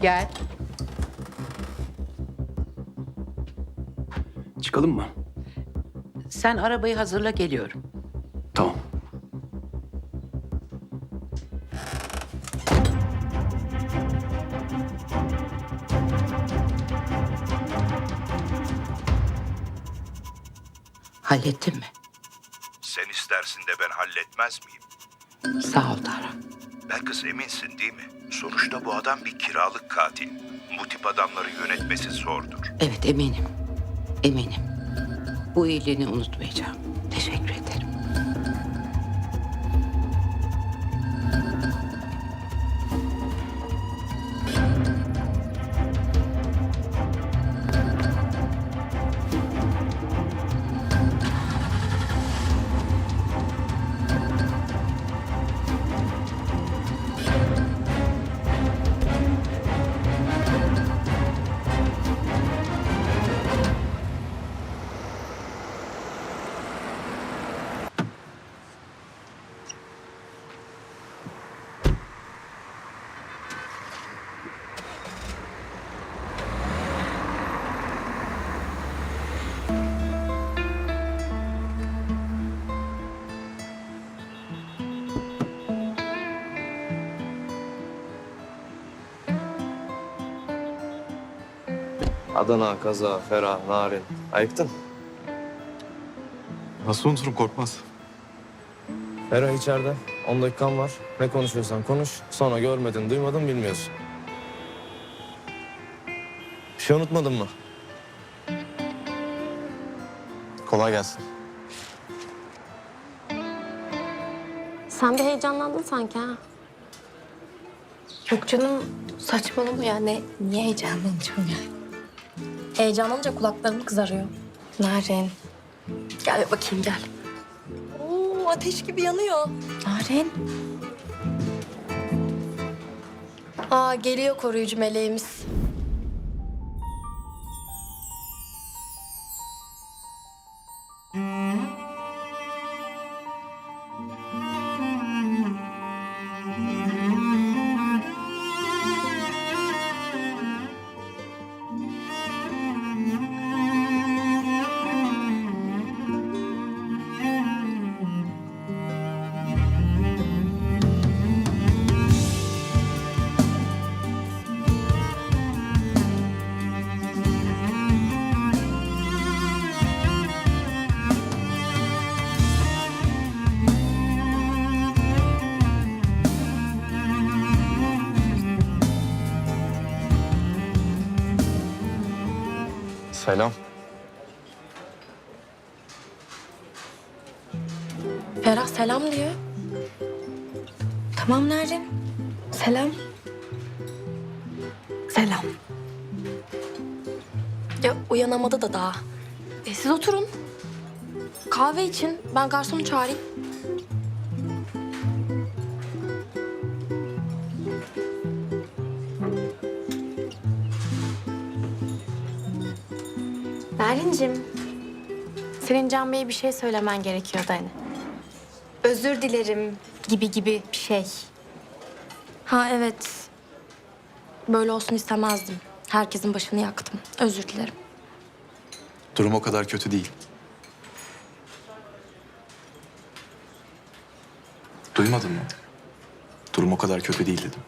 Gel. Çıkalım mı? Sen arabayı hazırla geliyorum. Tamam. Hallettin mi? Sen istersin de ben halletmez miyim? Sağ ol Tara. Belkıs eminsin değil mi? Sonuçta bu adam bir kiralık katil. Bu tip adamları yönetmesi zordur. Evet eminim. Eminim. Bu iyiliğini unutmayacağım. Teşekkür ederim. Adana, Kaza, Ferah, Narin. Ayıktın. Nasıl unuturum korkmaz. Ferah içeride. 10 dakikan var. Ne konuşuyorsan konuş. Sonra görmedin, duymadın, bilmiyorsun. Bir şey unutmadın mı? Kolay gelsin. Sen bir heyecanlandın sanki ha. Yok canım saçmalama ya. Ne, niye heyecanlanacağım yani? Heyecanlanınca kulaklarım kızarıyor. Narin. Gel bir bakayım gel. Oo, ateş gibi yanıyor. Narin. Aa, geliyor koruyucu meleğimiz. Selam. Ferah selam diyor. Tamam Narin. Selam. Selam. Ya uyanamadı da daha. E, siz oturun. Kahve için ben garsonu çağırayım. Narincim. Senin Can Bey'e bir şey söylemen gerekiyordu hani. Özür dilerim gibi gibi bir şey. Ha evet. Böyle olsun istemezdim. Herkesin başını yaktım. Özür dilerim. Durum o kadar kötü değil. Duymadın mı? Durum o kadar kötü değil dedim.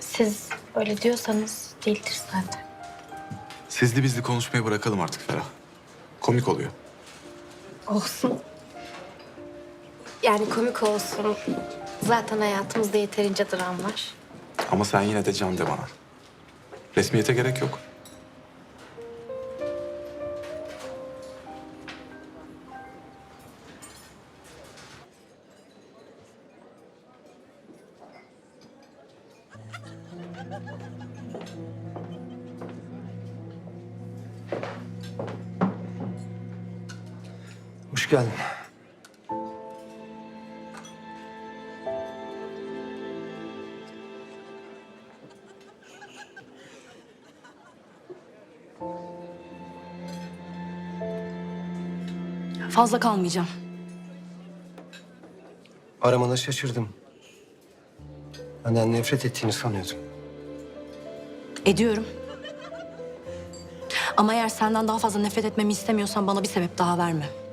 Siz öyle diyorsanız değildir zaten. Sizli bizli konuşmayı bırakalım artık Ferah. Komik oluyor. Olsun. Yani komik olsun. Zaten hayatımızda yeterince dram var. Ama sen yine de can de bana. Resmiyete gerek yok. Hoş geldin. Fazla kalmayacağım. Aramana şaşırdım. Benden nefret ettiğini sanıyordum. Ediyorum. Ama eğer senden daha fazla nefret etmemi istemiyorsan bana bir sebep daha verme.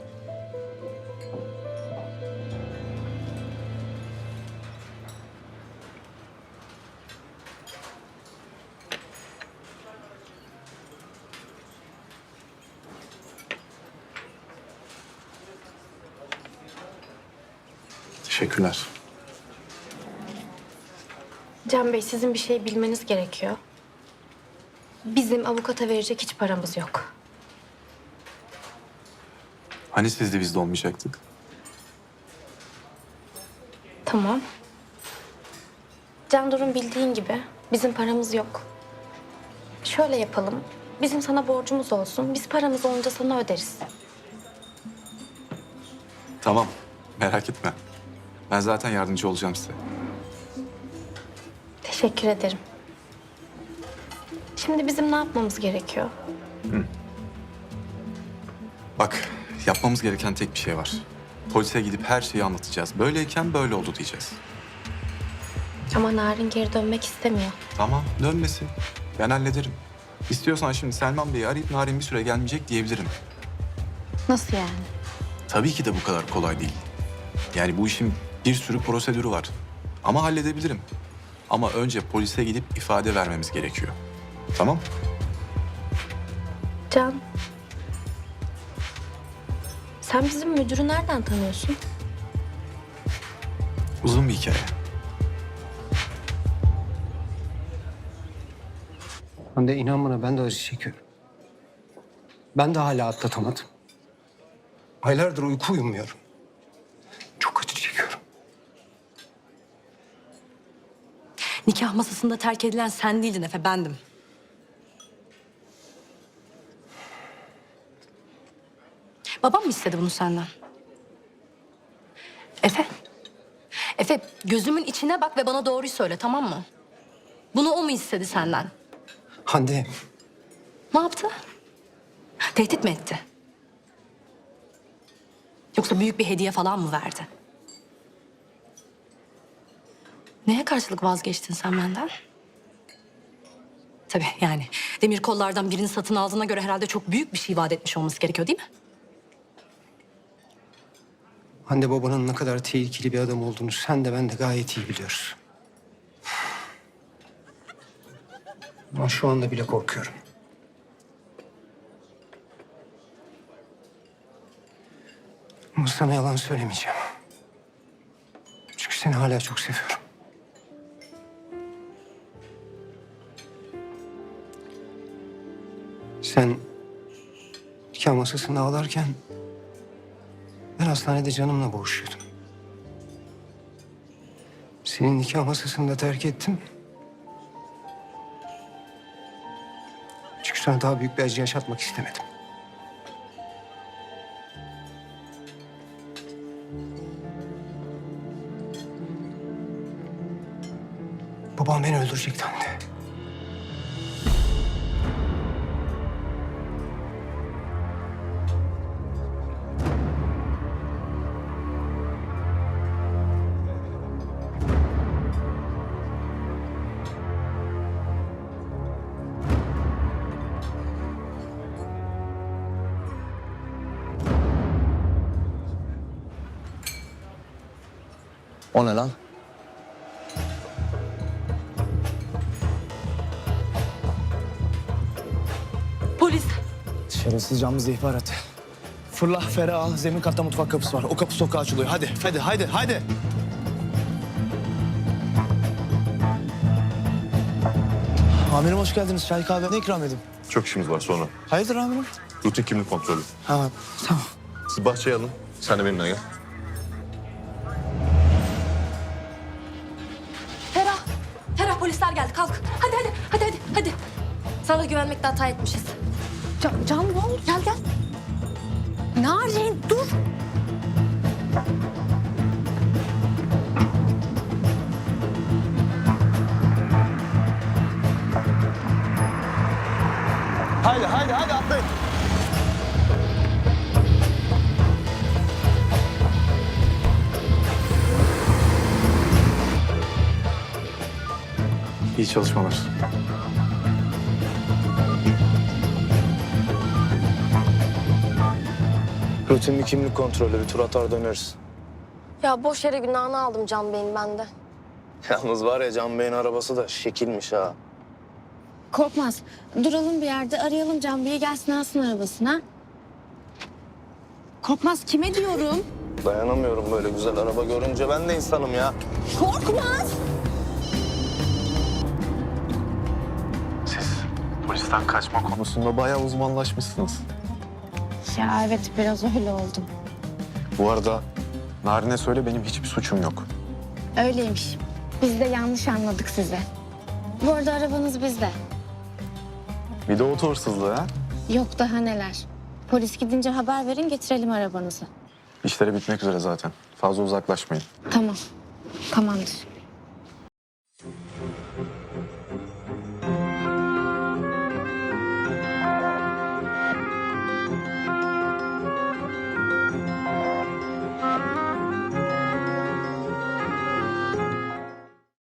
Teşekkürler. Can Bey sizin bir şey bilmeniz gerekiyor. Bizim avukata verecek hiç paramız yok. Hani siz de bizde olmayacaktık? Tamam. Can Durun bildiğin gibi bizim paramız yok. Şöyle yapalım. Bizim sana borcumuz olsun. Biz paramız olunca sana öderiz. Tamam. Merak etme. Ben zaten yardımcı olacağım size. Teşekkür ederim. Şimdi bizim ne yapmamız gerekiyor? Bak, yapmamız gereken tek bir şey var. Polise gidip her şeyi anlatacağız. Böyleyken böyle oldu diyeceğiz. Ama Narin geri dönmek istemiyor. Tamam, dönmesin. Ben hallederim. İstiyorsan şimdi Selman Bey'i arayıp Narin bir süre gelmeyecek diyebilirim. Nasıl yani? Tabii ki de bu kadar kolay değil. Yani bu işin bir sürü prosedürü var. Ama halledebilirim. Ama önce polise gidip ifade vermemiz gerekiyor. Tamam? Can. Sen bizim müdürü nereden tanıyorsun? Uzun bir hikaye. Hande inan bana ben de acı çekiyorum. Ben de hala atlatamadım. Aylardır uyku uyumuyorum. Çok acı çekiyorum. Nikah masasında terk edilen sen değildin Efe, bendim. Babam mı istedi bunu senden? Efe. Efe, gözümün içine bak ve bana doğruyu söyle, tamam mı? Bunu o mu istedi senden? Hande Ne yaptı? Tehdit mi etti? Yoksa büyük bir hediye falan mı verdi? Neye karşılık vazgeçtin sen benden? Tabii yani demir kollardan birini satın aldığına göre herhalde çok büyük bir şey vaat etmiş olması gerekiyor değil mi? Hande babanın ne kadar tehlikeli bir adam olduğunu sen de ben de gayet iyi biliyoruz. Ama şu anda bile korkuyorum. Ama sana yalan söylemeyeceğim. Çünkü seni hala çok seviyorum. Sen nikah masasında ağlarken ben hastanede canımla boğuşuyordum. Senin nikah masasında terk ettim. Çünkü sana daha büyük bir acı yaşatmak istemedim. Babam beni öldürecekti anne. O ne lan? Polis. Şerefsiz camımızda ihbarat. Fırla Ferah al. Zemin katta mutfak kapısı var. O kapı sokağa açılıyor. Hadi, hadi, hadi, hadi. Amirim hoş geldiniz. Çay kahve ne ikram edeyim? Çok işimiz var sonra. Hayırdır amirim? Rutin kimlik kontrolü. Ha, tamam. Siz bahçeye alın. Sen de benimle gel. Polisler geldi kalk. Hadi hadi hadi hadi hadi. Sana güvenmekte hata etmişiz. Can, Can ne oldu? Gel gel. Narin dur. Haydi, haydi, haydi atlayın. İyi çalışmalar. Rutin bir kimlik kontrolü, bir tur atar döneriz. Ya boş yere günahını aldım Can Bey'in bende. Yalnız var ya Can Bey'in arabası da şekilmiş ha. Korkmaz. Duralım bir yerde arayalım Can Bey'i gelsin alsın arabasına. Korkmaz kime diyorum? Dayanamıyorum böyle güzel araba görünce. Ben de insanım ya. Korkmaz. Polisten kaçma konusunda bayağı uzmanlaşmışsınız. Ya evet biraz öyle oldum. Bu arada Narin'e söyle benim hiçbir suçum yok. Öyleymiş. Biz de yanlış anladık sizi. Bu arada arabanız bizde. Bir de oto hırsızlığı ha. Yok daha neler. Polis gidince haber verin getirelim arabanızı. İşleri bitmek üzere zaten. Fazla uzaklaşmayın. Tamam. Tamamdır.